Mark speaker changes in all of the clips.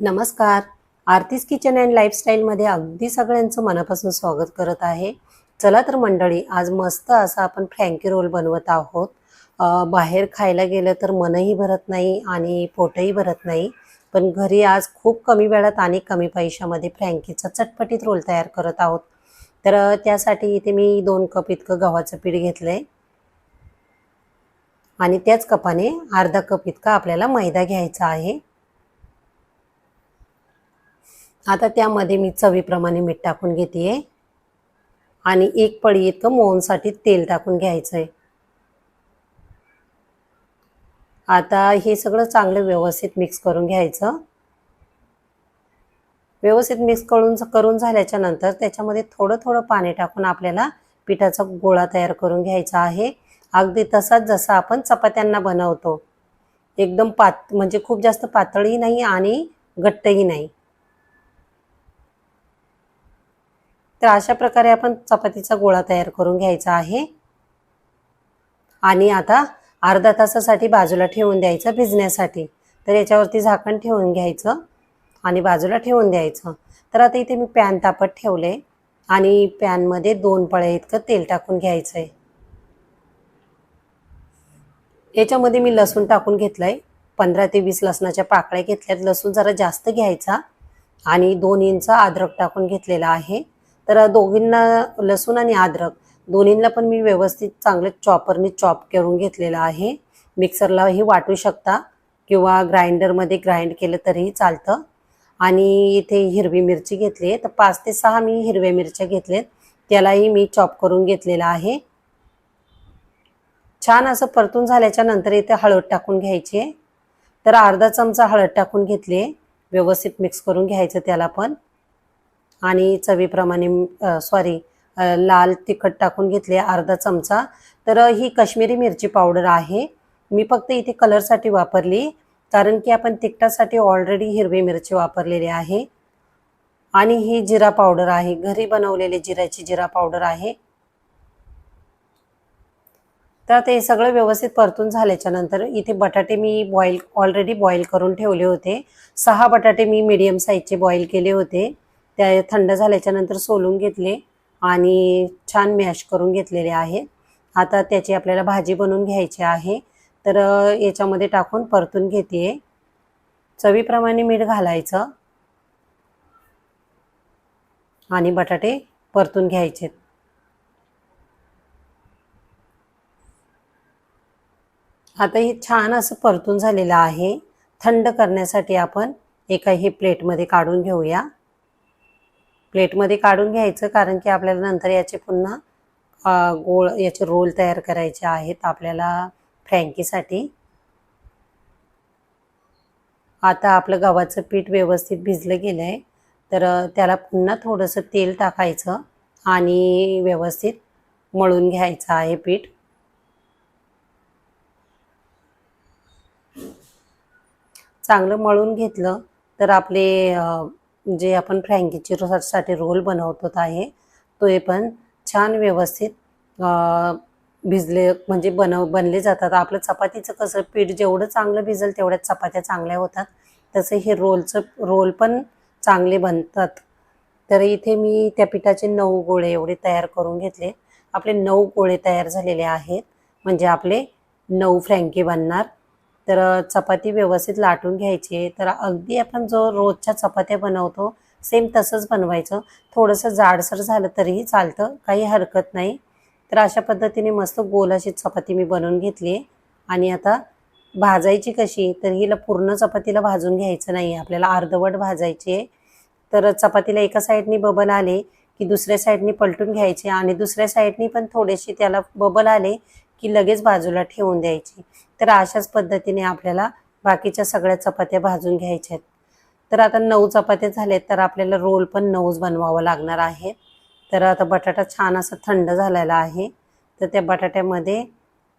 Speaker 1: नमस्कार. आरतीस kitchen and लाईफस्टाईलमध्ये अगदी सगळ्यांचं मनापासून स्वागत करत आहे. चला तर मंडळी आज मस्त असा आपण फ्रँकी रोल बनवत आहोत. बाहेर खायला गेलं तर मनही भरत नाही आणि पोटही भरत नाही. पण घरी आज खूप कमी वेळात आणि कमी पैशामध्ये फ्रँकीचा चटपटीत रोल तयार करत आहोत. तर त्यासाठी इथे मी दोन कप इतकं गव्हाचं पीठ घेतलं आहे आणि त्याच कपाने अर्धा कप इतका आपल्याला मैदा घ्यायचा आहे. आता त्यामध्ये मी चवीप्रमाणे मीठ टाकून घेते आणि एक पळी इतकं मोहनसाठी तेल टाकून घ्यायचं आहे आता हे सगळं चांगलं व्यवस्थित मिक्स करून घ्यायचं. व्यवस्थित मिक्स करून करून झाल्याच्यानंतर त्याच्यामध्ये थोडं थोडं पाणी टाकून आपल्याला पिठाचा गोळा तयार करून घ्यायचा आहे. अगदी तसाच जसा आपण चपात्यांना बनवतो. एकदम पात म्हणजे खूप जास्त पातळही नाही आणि घट्टही नाही. तर अशा प्रकारे आपण चपातीचा गोळा तयार करून घ्यायचा आहे. आणि आता अर्धा तासासाठी बाजूला ठेवून द्यायचं भिजण्यासाठी. तर याच्यावरती झाकण ठेवून घ्यायचं आणि बाजूला ठेवून द्यायचं. तर आता इथे मी पॅन तापत ठेवले आणि पॅनमध्ये दोन पळ्या इतकं तेल टाकून घ्यायचं आहे याच्यामध्ये मी लसूण टाकून घेतलं आहे पंधरा ते वीस लसणाच्या पाकळ्या घेतल्यात. लसूण जरा जास्त घ्यायचा आणि दोन इंच अद्रक टाकून घेतलेला आहे. तर दोघींना लसूण आणि अद्रक दोन्हींना पण मी व्यवस्थित चांगलं चॉपरने चॉप करून घेतलेलं आहे. मिक्सरलाही वाटू शकता किंवा ग्राइंडरमध्ये ग्राइंड केलं तरीही चालतं. आणि इथे हिरवी मिरची घेतली आहे. तर पाच ते सहा मी हिरव्या मिरच्या घेतल्यात त्यालाही मी चॉप करून घेतलेला आहे. छान असं परतून झाल्याच्यानंतर इथे हळद टाकून घ्यायची आहे. तर अर्धा चमचा हळद टाकून घेतली आहे. व्यवस्थित मिक्स करून घ्यायचं त्याला पण. आणि चवीप्रमाणे सॉरी लाल तिखट टाकून घेतले अर्धा चमचा. तर ही काश्मीरी मिरची पावडर आहे. मी फक्त इथे कलरसाठी वापरली कारण की आपण तिखटासाठी ऑलरेडी हिरवी मिरची वापरलेली आहे. आणि ही जिरा पावडर आहे. घरी बनवलेली जिऱ्याची जिरा पावडर आहे. तर ते सगळं व्यवस्थित परतून झाल्याच्यानंतर इथे बटाटे मी बॉईल ऑलरेडी बॉईल करून ठेवले होते. सहा बटाटे मी मीडियम साईजचे बॉईल केले होते. त्या थंड झाल्याच्यानंतर सोलून घेतले आणि छान मॅश करून घेतलेले आहे आता त्याची आपल्याला भाजी बनवून घ्यायची आहे. तर याच्यामध्ये टाकून परतून घेते. चवीप्रमाणे मीठ घालायचं. आणि बटाटे परतून घ्यायचे. आता हे छान असं परतून झालेलं आहे. थंड करण्यासाठी आपण एका ही प्लेटमध्ये काढून घेऊया. प्लेटमध्ये काढून घ्यायचं कारण की आपल्याला नंतर याचे पुन्हा गोळ याचे रोल तयार करायचे आहेत आपल्याला फ्रँकीसाठी. आता आपलं गव्हाचं पीठ व्यवस्थित भिजलं गेलं आहे तर त्याला पुन्हा थोडंसं तेल टाकायचं आणि व्यवस्थित मळून घ्यायचं आहे पीठ. चांगलं मळून घेतलं तर आपले जे आपण फ्रँकीची साठी रोल बनवतो आहे तो पण छान व्यवस्थित भिजले म्हणजे बनव बनले जातात. आपलं चपातीचं कसं पीठ जेवढं चांगलं भिजेल तेवढ्याच चपात्या चांगल्या होतात. तसं हे रोलचं रोल पण चांगले बनतात. तर इथे मी त्या पिठाचे नऊ गोळे एवढे तयार करून घेतले. आपले नऊ गोळे तयार झालेले आहेत. म्हणजे आपले नऊ फ्रँकी बनणार. तर चपाती व्यवस्थित लाटून घ्यायची तर अगदी आपण जो रोजच्या चपात्या बनवतो सेम तसंच बनवायचं. थोडंसं जाडसर झालं तरीही चालतं काही हरकत नाही. तर अशा पद्धतीने मस्त गोल अशी चपाती मी बनवून घेतली आहे. आणि आता भाजायची कशी तर हिला पूर्ण चपातीला भाजून घ्यायचं नाही आपल्याला अर्धवट भाजायची आहे. तर चपातीला एका साईडनी बबल आले की दुसऱ्या साईडनी पलटून घ्यायचे. आणि दुसऱ्या साईडनी पण थोडेसे त्याला बबल आले की लगेच बाजूला ठेवून द्यायची. तर अशाच पद्धतीने आपल्याला बाकीच्या सगळ्या चपात्या भाजून घ्यायच्या आहेत. तर आता नऊ चपात्या झाल्यात तर आपल्याला रोल पण नऊच बनवावं लागणार आहे. तर आता बटाटा छान असं थंड झालेला आहे. तर त्या बटाट्यामध्ये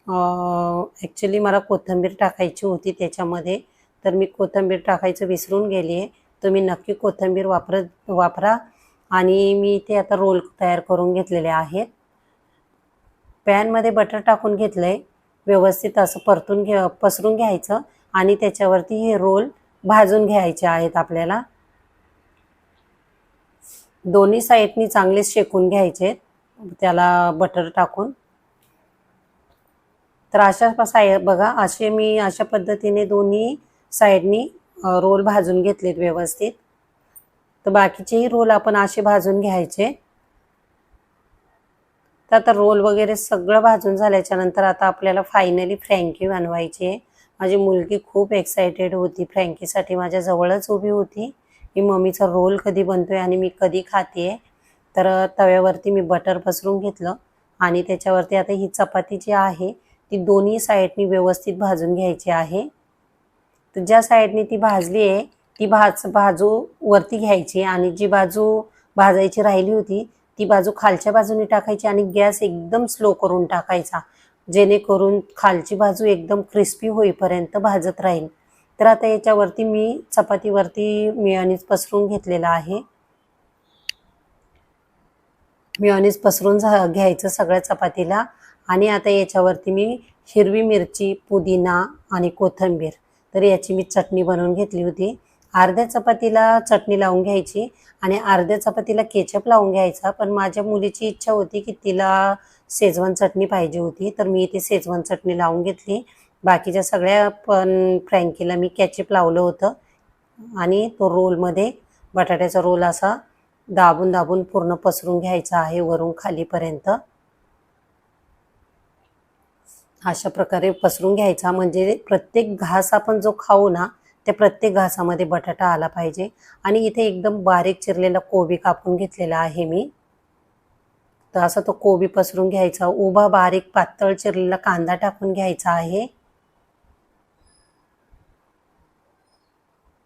Speaker 1: ॲक्च्युली मला कोथिंबीर टाकायची होती त्याच्यामध्ये. तर मी कोथिंबीर टाकायचं विसरून गेली आहे. तुम्ही नक्की कोथिंबीर वापरत वापरा. आणि मी इथे आता रोल तयार करून घेतलेले आहेत. पॅनमध्ये बटर टाकून घेतलं आहे व्यवस्थित असं परतून घे पसरून घ्यायचं आणि त्याच्यावरती हे रोल भाजून घ्यायचे आहेत आपल्याला. दोन्ही साईडनी चांगले शेकून घ्यायचे त्याला बटर टाकून. तर अशा साय बघा असे मी अशा पद्धतीने दोन्ही साईडनी रोल भाजून घेतलेत व्यवस्थित. तर बाकीचेही रोल आपण असे भाजून घ्यायचे. तर आता रोल वगैरे सगळं भाजून झाल्याच्यानंतर आता आपल्याला फायनली फ्रँकी बनवायची आहे. माझी मुलगी खूप एक्सायटेड होती फ्रँकीसाठी माझ्या जवळच उभी होती. की मम्मीचा रोल कधी बनतोय आणि मी कधी खाते तर तव्यावरती मी बटर पसरून घेतलं आणि त्याच्यावरती आता ही चपाती जी आहे ती दोन्ही साईडनी व्यवस्थित भाजून घ्यायची आहे. तर ज्या साईडनी ती भाजली आहे ती भाज बाजू वरती घ्यायची आणि जी बाजू भाजायची राहिली होती ती बाजू खालच्या बाजूने टाकायची आणि गॅस एकदम स्लो करून टाकायचा. जेणेकरून खालची बाजू एकदम क्रिस्पी होईपर्यंत भाजत राहील. तर आता याच्यावरती मी चपातीवरती मिळणीच पसरून घेतलेला आहे. मिळणीच पसरून झा घ्यायचं सगळ्या चपातीला. आणि आता याच्यावरती मी हिरवी मिरची पुदिना आणि कोथिंबीर. तर याची मी चटणी बनवून घेतली होती. अर्ध्या चपातीला चटणी लावून घ्यायची आणि अर्ध्या चपातीला केचप लावून घ्यायचा. पण माझ्या मुलीची इच्छा होती की तिला शेजवान चटणी पाहिजे होती. तर मी इथे शेजवान चटणी लावून घेतली. बाकीच्या सगळ्या पण फ्रँकीला मी कॅचअप लावलं होतं. आणि तो रोलमध्ये बटाट्याचा रोल असा दाबून दाबून पूर्ण पसरून घ्यायचा आहे वरून खालीपर्यंत. अशा प्रकारे पसरून घ्यायचा. म्हणजे प्रत्येक घास आपण जो खाऊ ना त्या प्रत्येक घासामध्ये बटाटा आला पाहिजे. आणि इथे एकदम बारीक चिरलेला कोबी कापून घेतलेला आहे मी. तर असा तो कोबी पसरून घ्यायचा. उभा बारीक पातळ चिरलेला कांदा टाकून घ्यायचा आहे.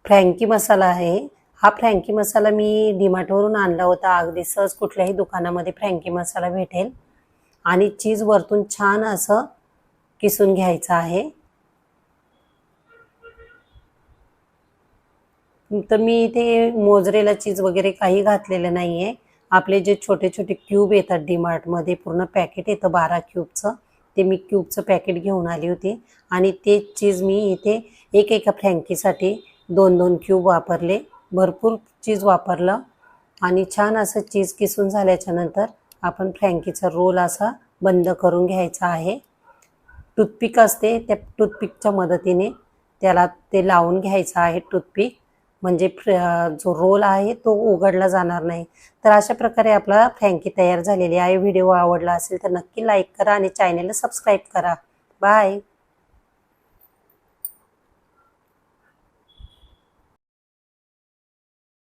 Speaker 1: फ्रँकी मसाला आहे. हा फ्रँकी मसाला मी डिमार्टवरून आणला होता. अगदी सहज कुठल्याही दुकानामध्ये फ्रँकी मसाला भेटेल. आणि चीज वरतून छान असं किसून घ्यायचं आहे. तर मी इथे मोजरेला चीज वगैरे काही घातलेलं नाही आहे आपले जे छोटे छोटे क्यूब येतात डीमार्टमध्ये पूर्ण पॅकेट येतं बारा क्यूबचं. ते मी क्यूबचं पॅकेट घेऊन आली होती. आणि ते चीज मी इथे एक एका फ्रँकीसाठी दोन दोन क्यूब वापरले. भरपूर चीज वापरलं. आणि छान असं चीज किसून झाल्याच्यानंतर आपण फ्रँकीचा रोल असा बंद करून घ्यायचा आहे. टूथपिक असते त्या टूथपिकच्या मदतीने त्याला ते लावून घ्यायचं आहे टूथपिक. म्हणजे जो रोल आहे तो उघडला जाणार नाही. तर अशा प्रकारे आपला फ्रँकी तयार झालेली आहे. व्हिडिओ आवडला असेल तर नक्की लाईक करा आणि चॅनेलला सबस्क्राईब करा. बाय.